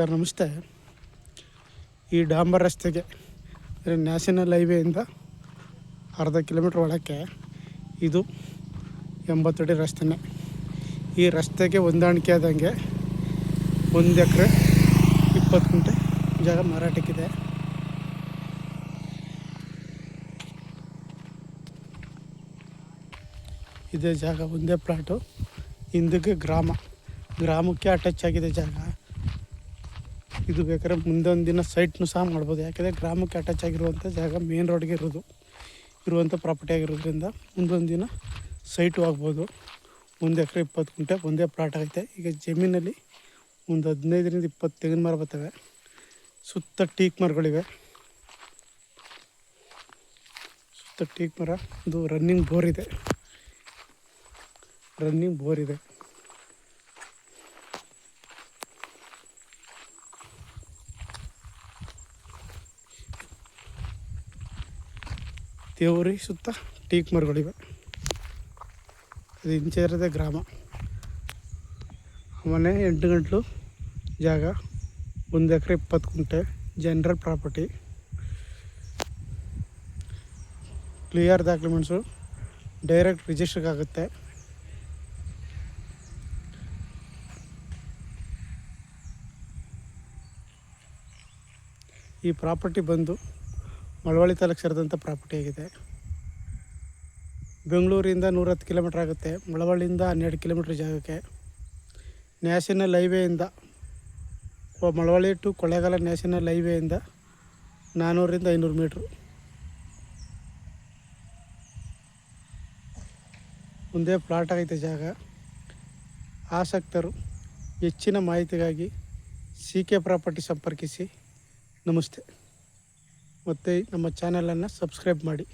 Sir, ನಮಸ್ತೆ. ಈ ಡಾಂಬರ್ ರಸ್ತೆಗೆ, ಅಂದರೆ ನ್ಯಾಷನಲ್ ಹೈವೇಯಿಂದ ಅರ್ಧ ಕಿಲೋಮೀಟ್ರ್ ಒಳಕ್ಕೆ ಇದು ಎಂಬತ್ತಡಿ ರಸ್ತೆನೇ. ಈ ರಸ್ತೆಗೆ ಹೊಂದಾಣಿಕೆ ಆದಂಗೆ ಒಂದು ಎಕರೆ ಇಪ್ಪತ್ತು ಗುಂಟೆ ಜಾಗ ಮಾರಾಟಕ್ಕಿದೆ. ಇದೇ ಜಾಗ ಒಂದೇ ಪ್ಲಾಟು ಹಿಂದಕ್ಕೆ ಗ್ರಾಮ. ಗ್ರಾಮಕ್ಕೆ ಅಟ್ಯಾಚ್ ಆಗಿದೆ ಜಾಗ. ಇದು ಬೇಕಾದ್ರೆ ಮುಂದೊಂದು ದಿನ ಸೈಟ್ನು ಸಹ ಮಾಡ್ಬೋದು. ಯಾಕೆಂದರೆ ಗ್ರಾಮಕ್ಕೆ ಅಟ್ಯಾಚ್ ಆಗಿರುವಂಥ ಜಾಗ ಮೇನ್ ರೋಡ್ಗೆ ಇರೋದು. ಇರುವಂಥ ಪ್ರಾಪರ್ಟಿ ಆಗಿರೋದ್ರಿಂದ ಮುಂದೊಂದು ದಿನ ಸೈಟು ಆಗ್ಬೋದು. ಒಂದು ಎಕರೆ ಇಪ್ಪತ್ತು ಗುಂಟೆ ಒಂದೇ ಪ್ಲಾಟ್ ಆಗುತ್ತೆ ಈಗ ಜಮೀನಲ್ಲಿ ಒಂದು ಹದಿನೈದರಿಂದ ಇಪ್ಪತ್ತು ತೆಂಗಿನ ಮರ ಬರ್ತವೆ. ಸುತ್ತ ಟೀಕ್ ಮರಗಳಿವೆ. ಸುತ್ತ ಟೀಕ್ ಮರ ಒಂದು ರನ್ನಿಂಗ್ ಬೋರ್ ಇದೆ. ರನ್ನಿಂಗ್ ಬೋರ್ ಇದೆ. ದೇವರಿ ಸುತ್ತ ಟೀಕ್ ಮರಗಳಿವೆ ಅದು ಇಂಚೇರದೆ ಗ್ರಾಮ. ಮನೆ ಎಂಟು ಗಂಟಲು ಜಾಗ, ಒಂದು ಎಕರೆ ಇಪ್ಪತ್ತು ಗುಂಟೆ general property. Clear documents, direct ರಿಜಿಸ್ಟ್ರಿಗೆ ಆಗುತ್ತೆ ಈ ಪ್ರಾಪರ್ಟಿ ಬಂದು ಮಳವಳ್ಳಿ ತಾಲೂಕು ಸೇರಿದಂಥ ಪ್ರಾಪರ್ಟಿ ಆಗಿದೆ. ಬೆಂಗಳೂರಿಂದ ನೂರತ್ತು ಕಿಲೋಮೀಟ್ರ್ ಆಗುತ್ತೆ. ಮಳವಳ್ಳಿಯಿಂದ ಹನ್ನೆರಡು ಕಿಲೋಮೀಟ್ರ್ ಜಾಗಕ್ಕೆ. ನ್ಯಾಷನಲ್ ಹೈವೇಯಿಂದ ಮಳವಳ್ಳಿ ಟು ಕೊಳ್ಳೇಗಾಲ ನ್ಯಾಷನಲ್ ಹೈವೇಯಿಂದ ನಾನ್ನೂರಿಂದ ಐನೂರು ಮೀಟ್ರು ಒಂದೇ ಪ್ಲಾಟ್ ಆಗೈತೆ ಜಾಗ. ಆಸಕ್ತರು ಹೆಚ್ಚಿನ ಮಾಹಿತಿಗಾಗಿ ಸಿ ಕೆ ಪ್ರಾಪರ್ಟಿ ಸಂಪರ್ಕಿಸಿ. ನಮಸ್ತೆ. ಮತ್ತು ನಮ್ಮ ಚಾನಲನ್ನು ಸಬ್ಸ್ಕ್ರೈಬ್ ಮಾಡಿ.